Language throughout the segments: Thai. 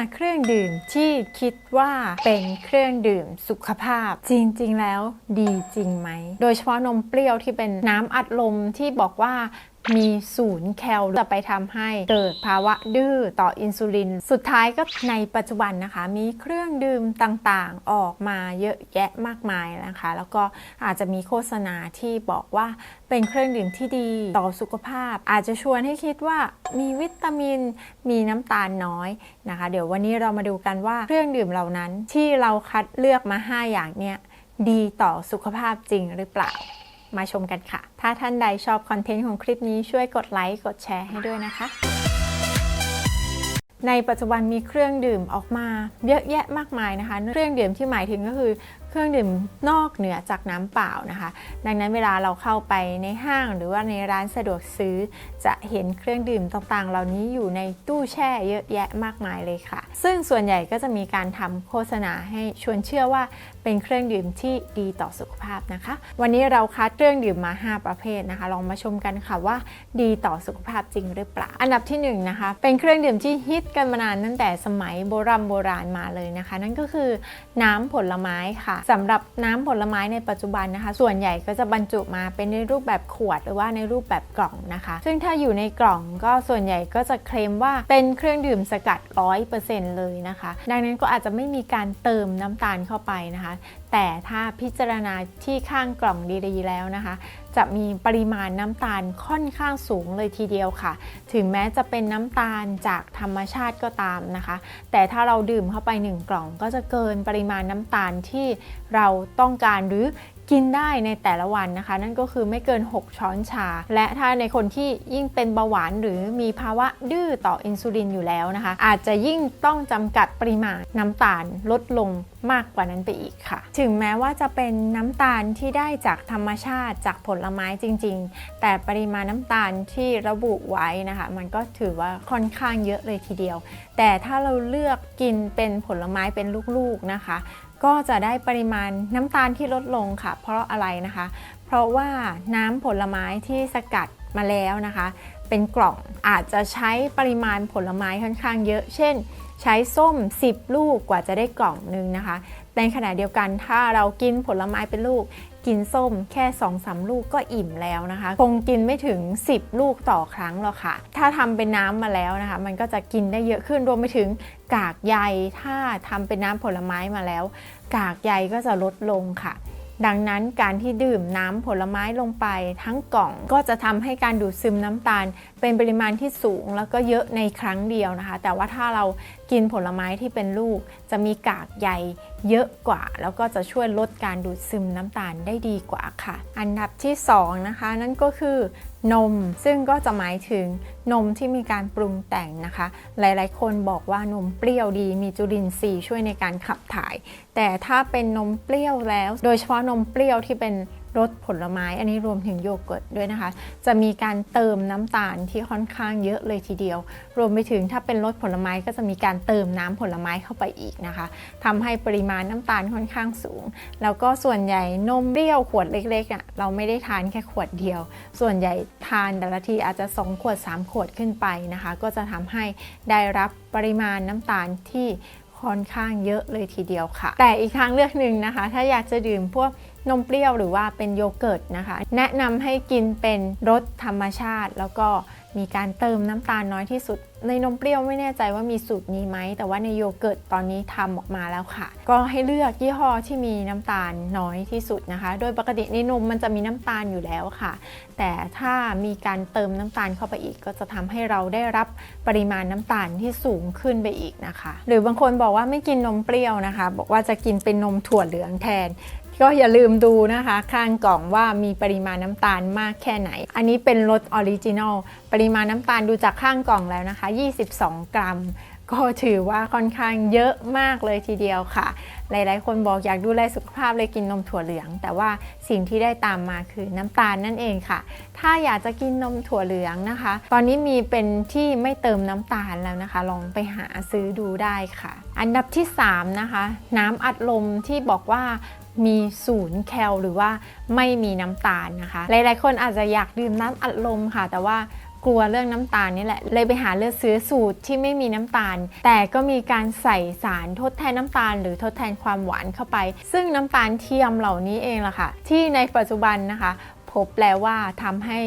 5 เครื่องดื่มที่คิดว่าเป็นเครื่องดื่มสุขภาพ จริง ๆ แล้วดีจริงไหม โดยเฉพาะนมเปรี้ยวที่เป็นน้ำอัดลมที่บอกว่า มีศูนย์แคลจะไปทำให้เกิดภาวะดื้อต่ออินซูลิน สุดท้ายก็ในปัจจุบันนะคะ มีเครื่องดื่มต่างๆออกมาเยอะแยะมากมายนะคะ แล้วก็อาจจะมีโฆษณาที่บอกว่าเป็นเครื่องดื่มที่ดีต่อสุขภาพ อาจจะชวนให้คิดว่ามีวิตามิน มีน้ำตาลน้อยนะคะ เดี๋ยววันนี้เรามาดูกันว่าเครื่องดื่มเหล่านั้นที่เราคัดเลือกมา 5 อย่างเนี้ยดีต่อสุขภาพจริงหรือเปล่า มาชมกันค่ะ ถ้าท่านใดชอบคอนเทนต์ของคลิปนี้ช่วยกดไลค์กดแชร์ให้ด้วยนะคะ ในปัจจุบันมีเครื่องดื่มออกมาเยอะแยะมากมายนะคะ เครื่องดื่มที่หมายถึงก็คือ เครื่องดื่มนอกเหนือจากน้ำเปล่านะคะ ดังนั้นเวลาเราเข้าไปในห้างหรือว่าในร้านสะดวกซื้อ จะเห็นเครื่องดื่มต่างๆ เหล่านี้อยู่ในตู้แช่เยอะแยะมากมายเลยค่ะ ซึ่งส่วนใหญ่ก็จะมีการทำโฆษณาให้ชวนเชื่อว่าเป็นเครื่องดื่มที่ดีต่อสุขภาพนะคะ วันนี้เราคัดเครื่องดื่มมา 5 ประเภทนะคะ ลองมาชมกันค่ะว่าดีต่อสุขภาพจริงหรือเปล่า อันดับที่1นงนะคะ เป็นเครื่องดื่มที่ฮิตกันมานานตั้งแต่สมัยโบราณโบราณมาเลยนะคะ นั่นก็คือน้ำผลไม้ค่ะสำหรับน้ำผลไม้ในปัจจุบันนะคะ ส่วนใหญ่ก็จะบรรจุมาเป็นในรูปแบบขวดหรือว่าในรูปแบบกล่องนะคะ ซึ่งถ้าอยู่ในกล่องก็ส่วนใหญ่ก็จะเคลมว่าเป็นเครื่องดื่มสกัด 100%เลยนะคะ ดังนั้นก็อาจจะไม่มีการเติมน้ำตาลเข้าไปนะคะ แต่ถ้าพิจารณาที่ข้างกล่องดีๆแล้วนะคะ จะมีปริมาณน้ำตาลค่อนข้างสูงเลยทีเดียวค่ะ ถึงแม้จะเป็นน้ำตาลจากธรรมชาติก็ตามนะคะ แต่ถ้าเราดื่มเข้าไป 1 กล่องก็จะเกินปริมาณน้ำตาลที่เราต้องการหรือ กินได้ในแต่ละวันนะคะ นั่นก็คือไม่เกิน 6 ช้อนชา และถ้าในคนที่ยิ่งเป็นเบาหวานหรือมีภาวะดื้อต่ออินซูลินอยู่แล้วนะคะ อาจจะยิ่งต้องจำกัดปริมาณน้ำตาลลดลงมากกว่านั้นไปอีกค่ะ ถึงแม้ว่าจะเป็นน้ำตาลที่ได้จากธรรมชาติจากผลไม้จริง ๆ แต่ปริมาณน้ำตาลที่ระบุไว้นะคะ มันก็ถือว่าค่อนข้างเยอะเลยทีเดียว แต่ถ้าเราเลือกกินเป็นผลไม้เป็นลูกๆนะคะ ก็จะได้ปริมาณน้ำตาลที่ลดลงค่ะ เพราะอะไรนะคะ เพราะว่าน้ำผลไม้ที่สกัดมาแล้วนะคะ เป็นกล่องอาจจะใช้ปริมาณผลไม้ค่อนข้างเยอะ เช่น ใช้ส้ม 10 ลูกกว่าจะได้กล่องหนึงนะคะ ในขณะเดียวกันถ้าเรากินผลไม้เป็นลูก กินส้มแค่2อสลูกก็อิ่มแล้วนะคะ คงกินไม่ถึง 10 ลูกต่อครั้งหรอกค่ะ ถ้าทำเป็นน้ำมาแล้วนะคะ มันก็จะกินได้เยอะขึ้นรวมไปถึงกากใยถ้าทำเป็นน้ำผลไม้มาแล้ว กากใยก็จะลดลงค่ะ ดังนั้นการที่ดื่มน้ำผลไม้ลงไปทั้งกล่องก็จะทำให้การดูดซึมน้ำตาล เป็นปริมาณที่สูงแล้วก็เยอะในครั้งเดียวนะคะ แต่ว่าถ้าเรากินผลไม้ที่เป็นลูก จะมีกากใยเยอะกว่า แล้วก็จะช่วยลดการดูดซึมน้ำตาลได้ดีกว่าค่ะ อันดับที่2นะคะนั่นก็คือ นม ซึ่งก็จะหมายถึงนมที่มีการปรุงแต่งนะคะ หลายๆ คนบอกว่านมเปรี้ยวดี มีจุลินทรีย์ช่วยในการขับถ่าย แต่ถ้าเป็นนมเปรี้ยวแล้ว โดยเฉพาะนมเปรี้ยวที่เป็น รสผลไม้ อันนี้รวมถึงโยเกิร์ตด้วยนะคะ จะมีการเติมน้ำตาลที่ค่อนข้างเยอะเลยทีเดียว รวมไปถึงถ้าเป็นรสผลไม้ก็จะมีการเติมน้ำผลไม้เข้าไปอีกนะคะทำให้ปริมาณน้ำตาลค่อนข้างสูง แล้วก็ส่วนใหญ่นมเปรี้ยวขวดเล็กๆอะเราไม่ได้ทานแค่ขวดเดียว ส่วนใหญ่ทานแต่ละทีอาจจะ 2 ขวด 3 ขวดขึ้นไปนะคะ ก็จะทำให้ได้รับปริมาณน้ำตาลที่ค่อนข้างเยอะเลยทีเดียวค่ะ แต่อีกทางเลือกหนึ่งนะคะ ถ้าอยากจะดื่มพวก นมเปรี้ยวหรือว่าเป็นโยเกิร์ตนะคะ แนะนำให้กินเป็นรสธรรมชาติ แล้วก็มีการเติมน้ำตาลน้อยที่สุด ในนมเปรี้ยวไม่แน่ใจว่ามีสูตรนี้ไหม แต่ว่าในโยเกิร์ตตอนนี้ทำออกมาแล้วค่ะ ก็ให้เลือกยี่ห้อที่มีน้ำตาลน้อยที่สุดนะคะ โดยปกติในนมมันจะมีน้ำตาลอยู่แล้วค่ะ แต่ถ้ามีการเติมน้ำตาลเข้าไปอีก ก็จะทำให้เราได้รับปริมาณน้ำตาลที่สูงขึ้นไปอีกนะคะ หรือบางคนบอกว่าไม่กินนมเปรี้ยวนะคะ บอกว่าจะกินเป็นนมถั่วเหลืองแทน ก็อย่าลืมดูนะคะข้างกล่องว่ามีปริมาณน้ำตาลมากแค่ไหน อันนี้เป็นรสออริจินอลปริมาณน้ำตาลดูจากข้างกล่องแล้วนะคะ 22 กรัม ก็ถือว่าค่อนข้างเยอะมากเลยทีเดียวค่ะ หลายๆ คนบอกอยากดูแลสุขภาพเลยกินนมถั่วเหลือง แต่ว่าสิ่งที่ได้ตามมาคือน้ำตาลนั่นเองค่ะ ถ้าอยากจะกินนมถั่วเหลืองนะคะ ตอนนี้มีเป็นที่ไม่เติมน้ำตาลแล้วนะคะ ลองไปหาซื้อดูได้ค่ะ อันดับที่ 3 นะคะ น้ำอัดลมที่บอกว่า มีศูนย์แคลหรือว่าไม่มีน้ำตาลนะคะ หลายๆ คนอาจจะอยากดื่มน้ำอัดลมค่ะ แต่ว่ากลัวเรื่องน้ำตาลนี่แหละ เลยไปหาเลือกซื้อสูตรที่ไม่มีน้ำตาล แต่ก็มีการใส่สารทดแทนน้ำตาล หรือทดแทนความหวานเข้าไป ซึ่งน้ำตาลเทียมเหล่านี้เองล่ะค่ะ ที่ในปัจจุบันนะคะ พบแล้วว่าทำให้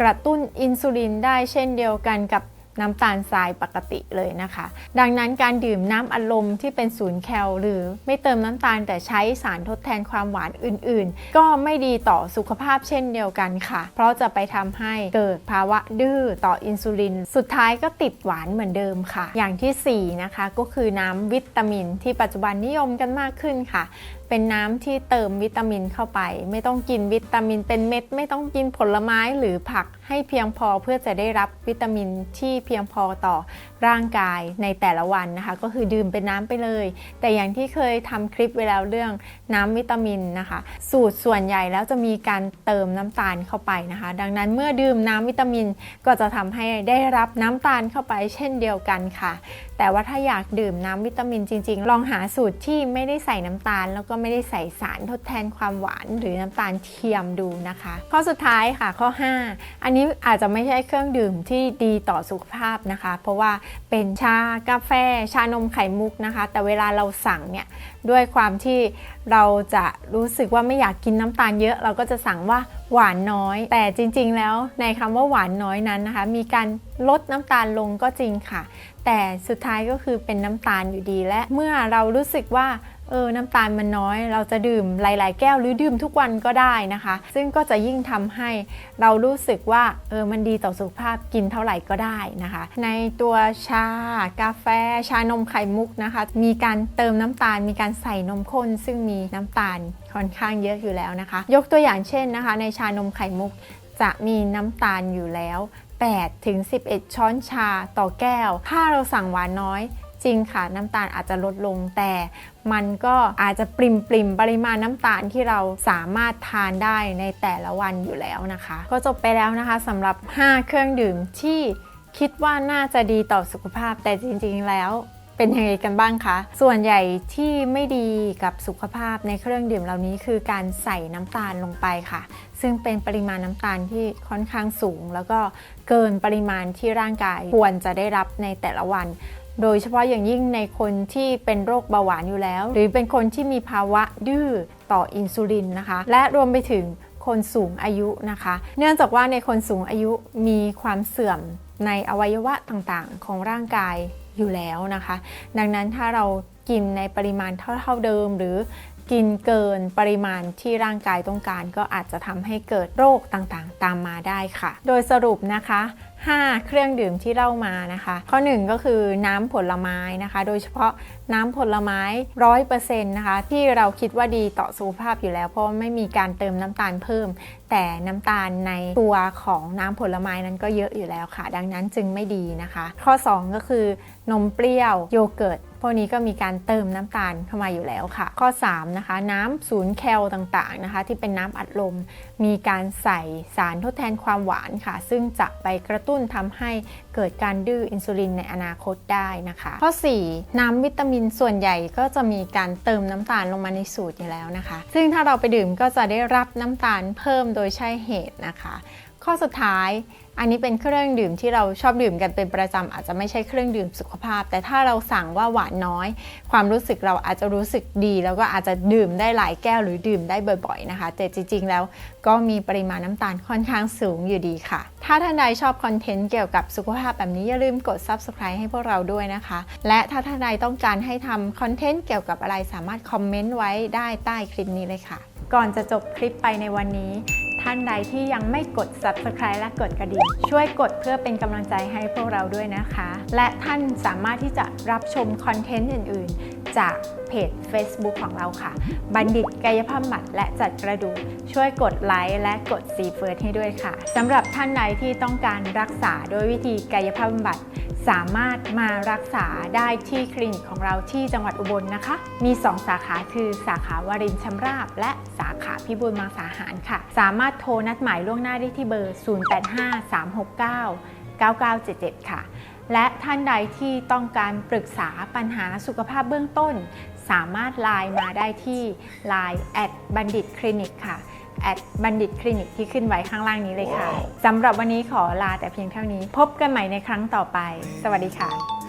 กระตุ้นอินซูลินได้เช่นเดียวกันกับ น้ำตาลทรายปกติเลยนะคะ ดังนั้นการดื่มน้ำอัดลมที่เป็นศูนย์แคลหรือ ไม่เติมน้ำตาลแต่ใช้สารทดแทนความหวานอื่น ๆ ก็ไม่ดีต่อสุขภาพเช่นเดียวกันค่ะ เพราะจะไปทำให้เกิดภาวะดื้อต่ออินซูลิน สุดท้ายก็ติดหวานเหมือนเดิมค่ะ อย่างที่ 4 นะคะก็คือน้ำวิตามินที่ปัจจุบันนิยมกันมากขึ้นค่ะ เป็นน้ำที่เติมวิตามินเข้าไป ไม่ต้องกินวิตามินเป็นเม็ด ไม่ต้องกินผลไม้หรือผักให้เพียงพอเพื่อจะได้รับวิตามินที่เพียงพอต่อร่างกายในแต่ละวันนะคะ ก็คือดื่มเป็นน้ำไปเลย แต่อย่างที่เคยทำคลิปไว้แล้วเรื่องน้ำวิตามินนะคะ สูตรส่วนใหญ่แล้วจะมีการเติมน้ำตาลเข้าไปนะคะ ดังนั้นเมื่อดื่มน้ำวิตามินก็จะทำให้ได้รับน้ำตาลเข้าไปเช่นเดียวกันค่ะ แต่ว่าถ้าอยากดื่มน้ำวิตามินจริง ๆ ลองหาสูตรที่ไม่ได้ใส่น้ำตาล แล้วก็ไม่ได้ใส่สารทดแทนความหวานหรือน้ำตาลเทียมดูนะคะ ข้อสุดท้ายค่ะข้อ 5 อันนี้อาจจะไม่ใช่เครื่องดื่มที่ดีต่อสุขภาพนะคะ เพราะว่าเป็นชากาแฟชานมไข่มุกนะคะ แต่เวลาเราสั่งเนี่ย ด้วยความที่เราจะรู้สึกว่าไม่อยากกินน้ำตาลเยอะ เราก็จะสั่งว่าหวานน้อย แต่จริง ๆ แล้วในคำว่าหวานน้อยนั้นนะคะ มีการลดน้ำตาลลงก็จริงค่ะ แต่สุดท้ายก็คือเป็นน้ำตาลอยู่ดีและเมื่อเรารู้สึกว่า เออน้ำตาลมันน้อย เราจะดื่มหลาย ๆ แก้วหรือดื่มทุกวันก็ได้นะคะ ซึ่งก็จะยิ่งทำให้เรารู้สึกว่าเออมันดีต่อสุขภาพกินเท่าไหร่ก็ได้นะคะ ในตัวชากาแฟ ชานมไข่มุกนะคะ มีการเติมน้ำตาล มีการใส่นมข้น ซึ่งมีน้ำตาลค่อนข้างเยอะอยู่แล้วนะคะ ยกตัวอย่างเช่นนะคะ ในชานมไข่มุกจะมีน้ำตาลอยู่แล้ว8ถึง11 ช้อนชาต่อแก้ว ถ้าเราสั่งหวานน้อย จริงค่ะน้ำตาลอาจจะลดลง แต่มันก็อาจจะปริมปริมปริมาณน้ำตาลที่เราสามารถทานได้ในแต่ละวันอยู่แล้วนะคะ ก็จบไปแล้วนะคะสำหรับ 5 เครื่องดื่มที่คิดว่าน่าจะดีต่อสุขภาพแต่จริงๆแล้วเป็นยังไงกันบ้างคะ ส่วนใหญ่ที่ไม่ดีกับสุขภาพในเครื่องดื่มเหล่านี้คือการใส่น้ำตาลลงไปค่ะ ซึ่งเป็นปริมาณน้ำตาลที่ค่อนข้างสูง แล้วก็เกินปริมาณที่ร่างกายควรจะได้รับในแต่ละวัน โดยเฉพาะอย่างยิ่งในคนที่เป็นโรคเบาหวานอยู่แล้ว หรือเป็นคนที่มีภาวะดื้อต่ออินซูลินนะคะ และรวมไปถึงคนสูงอายุนะคะ เนื่องจากว่าในคนสูงอายุมีความเสื่อมในอวัยวะต่างๆ ของร่างกายอยู่แล้วนะคะ ดังนั้นถ้าเรากินในปริมาณเท่า ๆเดิม หรือ กินเกินปริมาณที่ร่างกายต้องการ ก็อาจจะทำให้เกิดโรคต่างๆ ตามมาได้ค่ะ โดยสรุปนะคะ 5 เครื่องดื่มที่เล่ามานะคะ ข้อ 1 ก็คือน้ำผลไม้นะคะ โดยเฉพาะน้ำผลไม้ร้อยเปอร์เซ็นต์นะคะ ที่เราคิดว่าดีต่อสุขภาพอยู่แล้ว เพราะไม่มีการเติมน้ำตาลเพิ่ม แต่น้ำตาลในตัวของน้ำผลไม้นั้นก็เยอะอยู่แล้วค่ะ ดังนั้นจึงไม่ดีนะคะ ข้อ 2 ก็คือนมเปรี้ยวโยเกิร์ต พวกนี้ก็มีการเติมน้ำตาลเข้ามาอยู่แล้วค่ะ ข้อ 3 นะคะ น้ำศูนย์แคลต่างๆนะคะ ที่เป็นน้ำอัดลม มีการใส่สารทดแทนความหวานค่ะ ซึ่งจะไปกระตุ้นทำให้เกิดการดื้ออินซูลินในอนาคตได้นะคะ ข้อ 4 น้ำวิตามินส่วนใหญ่ก็จะมีการเติมน้ำตาลลงมาในสูตรอยู่แล้วนะคะ ซึ่งถ้าเราไปดื่มก็จะได้รับน้ำตาลเพิ่มโดยใช่เหตุนะคะ ข้อสุดท้าย อันนี้เป็นเครื่องดื่มที่เราชอบดื่มกันเป็นประจำอาจจะไม่ใช่เครื่องดื่มสุขภาพ แต่ถ้าเราสั่งว่าหวานน้อย ความรู้สึกเราอาจจะรู้สึกดี แล้วก็อาจจะดื่มได้หลายแก้วหรือดื่มได้บ่อยๆนะคะ แต่จริงๆ แล้วก็มีปริมาณน้ำตาลค่อนข้างสูงอยู่ดีค่ะ ถ้าท่านใดชอบคอนเทนต์เกี่ยวกับสุขภาพแบบนี้อย่าลืมกด subscribe ให้พวกเราด้วยนะคะ และถ้าท่านใดต้องการให้ทำคอนเทนต์เกี่ยวกับอะไรสามารถคอมเมนต์ไว้ได้ใต้คลิปนี้เลยค่ะ ก่อนจะจบคลิปไปในวันนี้ ท่านใดที่ยังไม่กด subscribe และกดกระดิ่ง ช่วยกดเพื่อเป็นกำลังใจให้พวกเราด้วยนะคะ และท่านสามารถที่จะรับชมคอนเทนต์อื่น ๆ จากเพจ Facebook ของเราค่ะ บัณฑิตกายภาพบำบัดและจัดกระดูก ช่วยกดไลค์และกดซีเฟิร์ให้ด้วยค่ะสำหรับท่านใดที่ต้องการรักษาโดยวิธีกายภาพบำบัด สามารถมารักษาได้ที่คลินิกของเราที่จังหวัดอุบลนะคะ มี 2 สาขาคือสาขาวารินชำราบ และสาขาพิบูลมังสาหารค่ะ สามารถโทรนัดหมายล่วงหน้าได้ที่เบอร์ 0853699977 ค่ะ และท่านใดที่ต้องการปรึกษาปัญหาสุขภาพเบื้องต้น สามารถไลน์มาได้ที่ Line แอดบัณฑิตคลินิกค่ะ แอดบัณฑิตคลินิกที่ขึ้นไว้ข้างล่างนี้เลยค่ะ สำหรับวันนี้ขอลาแต่เพียงเท่านี้ พบกันใหม่ในครั้งต่อไป สวัสดีค่ะ